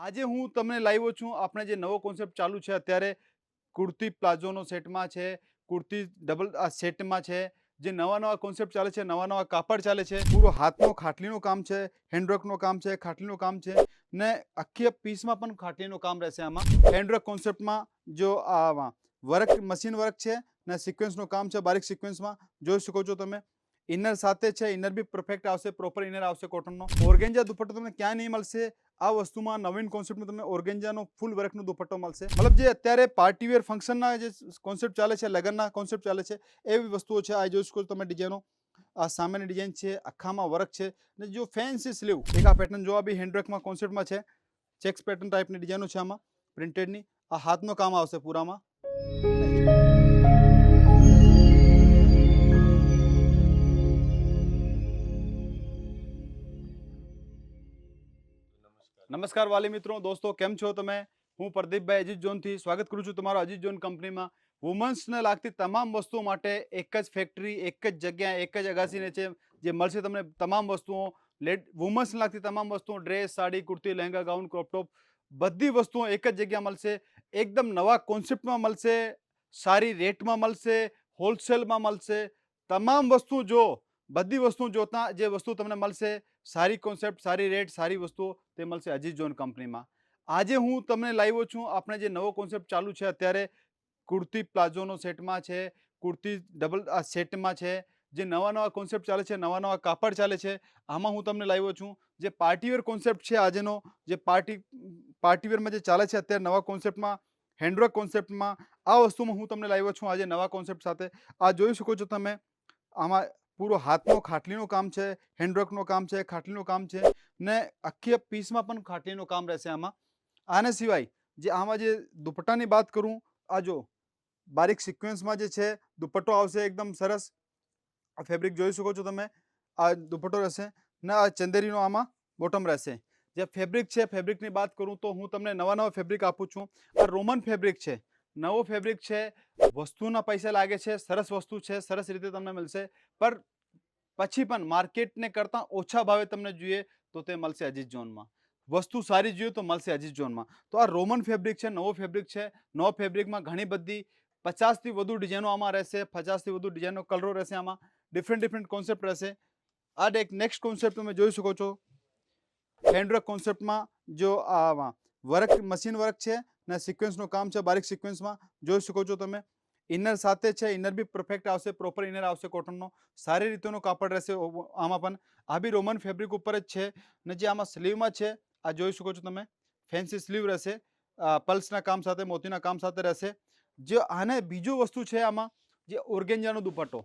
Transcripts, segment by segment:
આજે હું તમને લાવ્યો છું. આપણે જે નવો કોન્સેપ્ટ ચાલુ છે, અત્યારે કુર્તી પ્લાઝોનો સેટમાં છે, કુર્તી ડબલ, આ સેટમાં છે. જે નવા નવા કોન્સેપ્ટ ચાલે છે, નવા નવા કાપડ ચાલે છે. પૂરો હાથનો ખાટલીનું કામ છે હેન્ડવર્કનું કામ છે, ખાટલીનું કામ છે. ને આખી પીસમાં પણ ખાટલીનું કામ રહેશે આમાં. હેન્ડવર્ક કોન્સેપ્ટમાં જો આમાં વર્ક મશીન વર્ક છે ને સિક્વન્સનું કામ છે, બારીક સિક્વન્સમાં જોઈ શકો છો તમે. ઇનર સાથે છે ઇનર બી પરફેક્ટ આવશે પ્રોપર ઇનર આવશે કોટનનો ઓર્ગેન્જા દુપટ્ટો તમને ક્યાં નહીં મળશે. આ વસ્તુમાં નવીન કોન્સેપ્ટમાં તમને ઓર્ગેન્જાનો ફૂલ વર્કનો દુપટ્ટો મળશે. મતલબ જે અત્યારે પાર્ટી વેર ફંક્શનના જે કોન્સેપ્ટ ચાલે છે, લગ્નના કોન્સેપ્ટ ચાલે છે, એવી વસ્તુઓ છે. આ જોઈ શકો તમે ડિઝાઇનો આ સામેની ડિઝાઇન છે, આખામાં વર્ક છે. ને જો ફેન્સી સ્લીવ એક આ પેટર્ન જોવા બી હેન્ડવર્કમાં કોન્સેપ્ટમાં છે. ચેક્સ પેટર્ન ટાઈપની ડિઝાઇનો છે આમાં પ્રિન્ટેડની આ હાથનું કામ આવશે પૂરામાં. નમસ્કાર વાલી મિત્રો, દોસ્તો, કેમ છો તમે? હું પ્રદીપભાઈ અજીત ઝોનથી સ્વાગત કરું છું તમારો અજીત જોન કંપનીમાં. વુમન્સને લાગતી તમામ વસ્તુઓ માટે એક જ ફેક્ટરી એક જ જગ્યા, એક જ અગાસીને છે, જે મળશે તમને તમામ વસ્તુઓ. લેટ વુમન્સને લાગતી તમામ વસ્તુઓ dress sari, kurti, lehenga gown crop top બધી વસ્તુઓ એક જ જગ્યા મળશે. એકદમ નવા કોન્સેપ્ટમાં મળશે, સારી રેટમાં મળશે હોલસેલમાં મળશે. તમામ વસ્તુ જો બધી વસ્તુ જોતા જે વસ્તુ તમને મળશે, સારી કોન્સેપ્ટ સારી રેટ સારી વસ્તુઓ, તે મળશે અજીત ઝોન કંપનીમાં. આજે હું તમને લાવ્યો છું, આપણે જે નવો કોન્સેપ્ટ ચાલુ છે, અત્યારે કુર્તી પ્લાઝોનો સેટમાં છે, કુર્તી ડબલ આ સેટમાં છે, જે નવા નવા કોન્સેપ્ટ ચાલે છે, નવા નવા કાપડ ચાલે છે, આમાં હું તમને લાવ્યો છું. જે પાર્ટીવેર કોન્સેપ્ટ છે આજેનો, જે પાર્ટી પાર્ટીવેરમાં જે ચાલે છે, અત્યારે નવા કોન્સેપ્ટમાં હેન્ડવર્ક કોન્સેપ્ટમાં આ વસ્તુમાં હું તમને લાવ્યો છું આજે નવા કોન્સેપ્ટ સાથે. આ જોઈ શકો છો તમે, આમાં પૂરો હાથનો ખાટલીનું કામ છે હેન્ડવર્કનું કામ છે, ખાટલીનું કામ છે ને આખી પીસમાં પણ ખાટલીનું કામ રહેશે આમાં. આને સિવાય જે આમાં જે દુપટ્ટાની વાત કરું, આ જો બારીક સિક્વન્સમાં જે છે, દુપટ્ટો આવશે એકદમ સરસ. આ ફેબ્રિક જોઈ શકો છો તમે, આ દુપટ્ટો રહેશે ને આ ચંદેરીનો આમાં બોટમ રહેશે. જે ફેબ્રિક છે ફેબ્રિકની વાત કરું તો હું તમને નવા નવા ફેબ્રિક આપું છું. આ રોમન ફેબ્રિક છે. નવો ફેબ્રિક છે. વસ્તુના પૈસા લાગે છે, સરસ વસ્તુ છે, સરસ રીતે તમને મળશે. પર પછી પણ માર્કેટને કરતાં ઓછા ભાવે તમને જોઈએ તો તે મળશે અજીત ઝોનમાં વસ્તુ સારી જોઈએ તો મળશે અજીત ઝોનમાં તો આ રોમન ફેબ્રિક છે, નવો ફેબ્રિક છે. નવો ફેબ્રિકમાં ઘણી બધી પચાસથી વધુ ડિઝાઇનો આમાં રહેશે, પચાસથી વધુ ડિઝાઇનો કલરો રહેશે આમાં. ડિફરન્ટ ડિફરન્ટ કોન્સેપ્ટ રહેશે. આ એક નેક્સ્ટ કોન્સેપ્ટ તમે જોઈ શકો છો. હેન્ડવર્ક કોન્સેપ્ટમાં જો આમાં વર્ક મશીન વર્ક છે ને સિક્વન્સનું કામ છે, બારીક સિક્વન્સમાં જોઈ શકો છો તમે. ઇનર સાથે છે ઇનર બી પરફેક્ટ આવશે પ્રોપર ઇનર આવશે કોટનનો સારી રીતેનો કાપડ રહેશે આમાં પણ. આ બી રોમન ફેબ્રિક ઉપર જ છે ને જે આમાં સ્લીવમાં છે, આ જોઈ શકો છો તમે. ફેન્સી સ્લીવ રહેશે. પલ્સના કામ સાથે, મોતીના કામ સાથે રહેશે. જે આને બીજું વસ્તુ છે આમાં, જે ઓર્ગેન્જાનો દુપટ્ટો.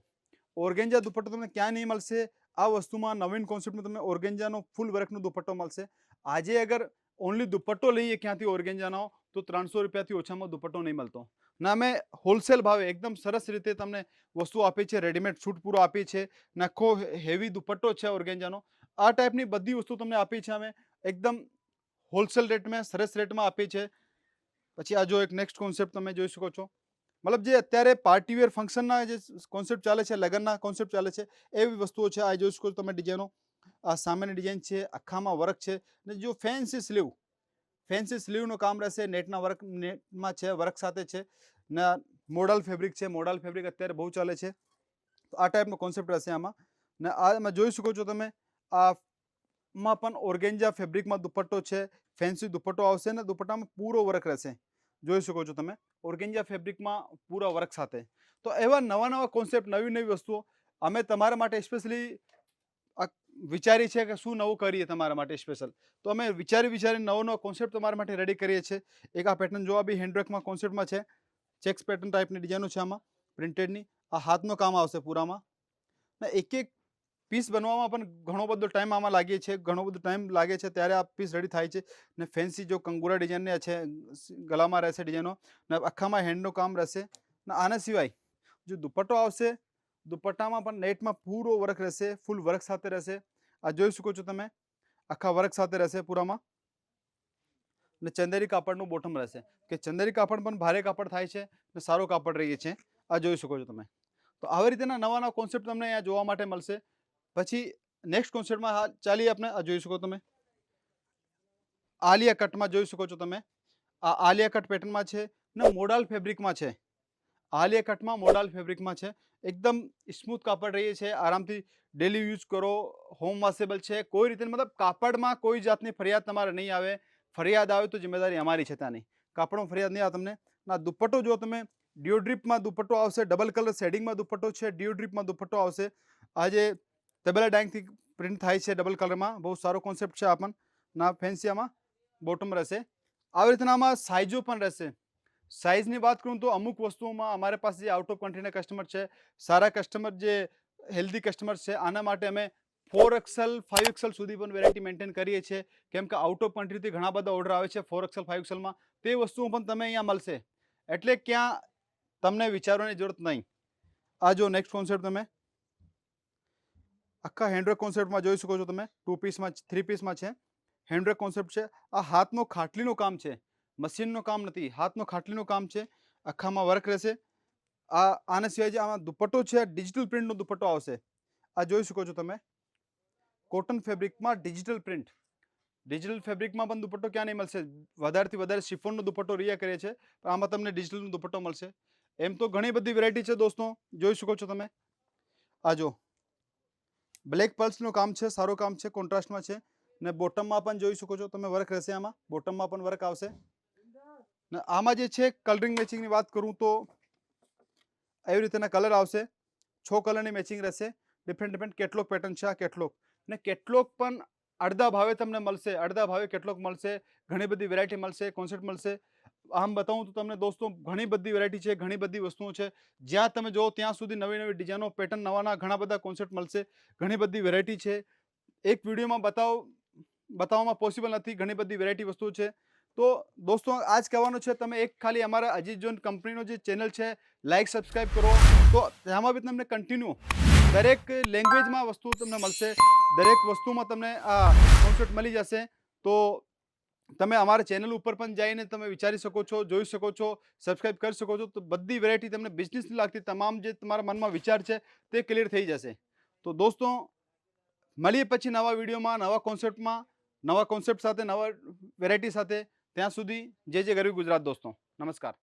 ઓર્ગેન્જા દુપટ્ટો તમને ક્યાં નહીં મળશે. આ વસ્તુમાં નવીન કોન્સેપ્ટમાં તમને ઓર્ગેન્જાનો ફૂલ વર્કનો દુપટ્ટો મળશે. આજે અગર ઓનલી દુપટ્ટો લઈએ ક્યાંથી ઓર્ગેન્જાનો તો ત્રણસો રૂપિયાથી ઓછામાં દુપટ્ટો નહીં મળતો. ના અમે હોલસેલ ભાવે એકદમ સરસ રીતે તમને વસ્તુ આપી છે રેડીમેડ છૂટ પૂરો આપી છે, નાખો હેવી દુપટ્ટો છે ઓર્ગેન્જાનો આ ટાઈપની બધી વસ્તુ તમને આપી છે અમે. એકદમ હોલસેલ રેટમાં સરસ રેટમાં આપી છે. પછી આ જો એક નેક્સ્ટ કોન્સેપ્ટ તમે જોઈ શકો છો. મતલબ જે અત્યારે પાર્ટીવેર ફંક્શનના જે કોન્સેપ્ટ ચાલે છે, લગ્નના કોન્સેપ્ટ ચાલે છે, એવી વસ્તુઓ છે. આ જોઈ શકો છો તમે ડિઝાઇનો આ સામેની ડિઝાઇન છે, આખામાં વર્ક છે. ને જો ફેન્સી સ્લીવ ફેન્સી સ્લીવનું કામ રહેશે, નેટના વર્ક, નેટમાં છે, વર્ક સાથે છે, ને મોડલ ફેબ્રિક છે, મોડલ ફેબ્રિક અત્યારે બહુ ચાલે છે. તો આ ટાઈપનો કોન્સેપ્ટ રહેશે આમાં. ને આમાં જોઈ શકો છો તમે, આમાં પણ ઓર્ગેન્જા ફેબ્રિકમાં દુપટ્ટો છે, ફેન્સી દુપટ્ટો આવશે ને દુપટ્ટામાં પૂરો વર્ક રહેશે. જોઈ શકો છો તમે, ઓર્ગેન્જા ફેબ્રિકમાં પૂરા વર્ક સાથે. તો એવા નવા નવા કોન્સેપ્ટ નવી નવી વસ્તુઓ અમે તમારા માટે સ્પેશિયલી વિચારી છે કે શું નવું કરીએ તમારા માટે સ્પેશિયલ તો અમે વિચારી વિચારી નવો નવો કોન્સેપ્ટ તમારા માટે રેડી કરીએ છીએ. એક આ પેટર્ન જોવા બી હેન્ડવર્કમાં કોન્સેપ્ટમાં છે. ચેક્સ પેટર્ન ટાઈપની ડિઝાઇનો છે આમાં પ્રિન્ટેડની આ હાથનું કામ આવશે પૂરામાં. ને એક એક પીસ બનવામાં પણ ઘણો બધો ટાઈમ આમાં લાગે છે ઘણો બધો ટાઈમ લાગે છે ત્યારે આ પીસ રેડી થાય છે. ને ફેન્સી જો કંગુરા ડિઝાઇનની છે ગળામાં રહેશે ડિઝાઇનો ને. આખામાં હેન્ડનું કામ રહેશે. ને આના સિવાય જો દુપટ્ટો આવશે દુપટ્ટામાં પણ નેટમાં પૂરો વર્ક રહેશે ફૂલ વર્ક સાથે રહેશે. આ જોઈ શકો છો તમે. આખા વર્ક સાથે રહેશે પૂરામાં. ને ચંદેરી કાપડનું બોટમ રહેશે. કે ચંદેરી કાપડ પણ ભારે કાપડ થાય છે ને સારો કાપડ રહીએ છે. આ જોઈ શકો છો તમે. તો આવી રીતના નવા નવા કોન્સેપ્ટ તમને અહીંયા જોવા માટે મળશે. પછી નેક્સ્ટ કોન્સેપ્ટમાં ચાલીએ આપણે. આ જોઈ શકો તમે. આલિયા કટમાં જોઈ શકો છો તમે. આ આલિયા કટ પેટર્નમાં છે ને મોડાલ ફેબ્રિકમાં છે. આલિયા કટમાં મોડાલ ફેબ્રિકમાં છે. એકદમ સ્મૂથ કાપડ રહીએ છે. આરામથી ડેલી યુઝ કરો. હોમ વોશેબલ છે. કોઈ રીતે મતલબ કાપડમાં કોઈ જાતની ફરિયાદ તમારે નહીં આવે. ફરિયાદ આવે તો જિમ્મેદારી અમારી છે ત્યાંની. કાપડમાં ફરિયાદ નહીં આવે તમને. ના, દુપટ્ટો જો તમે. ડિયોડ્રીપમાં દુપટ્ટો આવશે. ડબલ કલર શેડિંગમાં દુપટ્ટો છે. ડિયોડ્રીપમાં દુપટ્ટો આવશે. આજે તબેલા ડાંગથી પ્રિન્ટ થાય છે ડબલ કલરમાં બહુ સારો કોન્સેપ્ટ છે આપણ ના ફેન્સી આમાં. બોટમ રહેશે. આવી રીતના આમાં સાઇઝો પણ રહેશે. સાઇઝની વાત કરું તો અમુક વસ્તુઓમાં અમારી પાસે જે આઉટ ઓફ કન્ટ્રીના કસ્ટમર છે, સારા કસ્ટમર જે હેલ્ધી કસ્ટમર છે, આના માટે અમે ફોર એક્સેલ ફાઇવ એક્સેલ સુધી પણ વેરાયટી મેન્ટેન કરીએ છીએ. કેમ કે આઉટ ઓફ કન્ટ્રીથી ઘણા બધા ઓર્ડર આવે છે ફોર એક્સેલ ફાઇવ એક્સેલમાં તે વસ્તુઓ પણ તમે અહીંયા મળશે. એટલે ક્યાં તમને વિચારવાની જરૂરત નહીં. આ જો નેક્સ્ટ કોન્સેપ્ટ તમે આખા હેન્ડવર્ક કોન્સેપ્ટમાં જોઈ શકો છો તમે. ટુ પીસમાં થ્રી પીસમાં છે. હેન્ડવર્ક કોન્સેપ્ટ છે. આ હાથનો ખાટલીનું કામ છે. મશીનનું કામ નથી, હાથનું ખાટલીનું કામ છે, આખામાં વર્ક રહેશે. આ, આના સિવાય જે આમાં દુપટ્ટો છે ડિજિટલ પ્રિન્ટનો દુપટ્ટો આવશે. આ જોઈ શકો છો તમે. કોટન ફેબ્રિકમાં ડિજિટલ પ્રિન્ટ ડિજિટલ ફેબ્રિકમાં પણ દુપટ્ટો ક્યાં નહીં મળશે? વધારેથી વધારે શિફોનનો દુપટ્ટો રિયા કરે છે, પણ આમાં તમને ડિજિટલનો દુપટ્ટો મળશે. એમ તો ઘણી બધી વેરાયટી છે દોસ્તો, જોઈ શકો છો તમે. આ જો. બ્લેક પલ્સનું કામ છે, સારું કામ છે કોન્ટ્રાસ્ટમાં છે. ને બોટમમાં પણ જોઈ શકો છો તમે વર્ક રહેશે આમાં. બોટમમાં પણ વર્ક આવશે. ને આમાં જે છે કલરિંગ મેચિંગની વાત કરું તો એવી રીતેના કલર આવશે. છ કલરની મેચિંગ રહેશે. ડિફરન્ટ ડિફરન્ટ કેટલોક પેટર્ન છે આ કેટલોક. ને કેટલોક પણ અડધા ભાવે તમને મળશે. અડધા ભાવે કેટલોક મળશે. ઘણી બધી વેરાયટી મળશે કોન્સેપ્ટ મળશે. આમ બતાવું તો તમને દોસ્તો, ઘણી બધી વેરાયટી છે, ઘણી બધી વસ્તુઓ છે. જ્યાં તમે જો ત્યાં સુધી નવી નવી ડિઝાઇનો પેટર્ન નવાના ઘણા બધા કોન્સેપ્ટ મળશે. ઘણી બધી વેરાયટી છે. એક વિડીયોમાં બતાવ, બતાવવામાં પોસિબલ નથી. ઘણી બધી વેરાયટી વસ્તુઓ છે. તો દોસ્તો આ જ કહેવાનું છે, તમે એક ખાલી અમારા અજીત જોન કંપનીનો જે ચેનલ છે લાઇક સબસ્ક્રાઈબ કરો. તો તેમાં બી તમને કન્ટિન્યુ દરેક લેંગ્વેજમાં વસ્તુ તમને મળશે. દરેક વસ્તુમાં તમને, આ કોન્સેપ્ટ મળી જશે. તો તમે અમારા ચેનલ ઉપર પણ જઈને તમે વિચારી શકો છો, જોઈ શકો છો સબસ્ક્રાઈબ કરી શકો છો. તો બધી વેરાયટી તમને બિઝનેસની લાગતી તમામ જે તમારા મનમાં વિચાર છે, તે ક્લિયર થઈ જશે. તો દોસ્તો, મળીએ પછી નવા વિડીયોમાં, નવા કોન્સેપ્ટમાં નવા કોન્સેપ્ટ સાથે, નવા વેરાયટી સાથે. ત્યાં સુધી જે જે ગરવી ગુજરાત દોસ્તો. નમસ્કાર.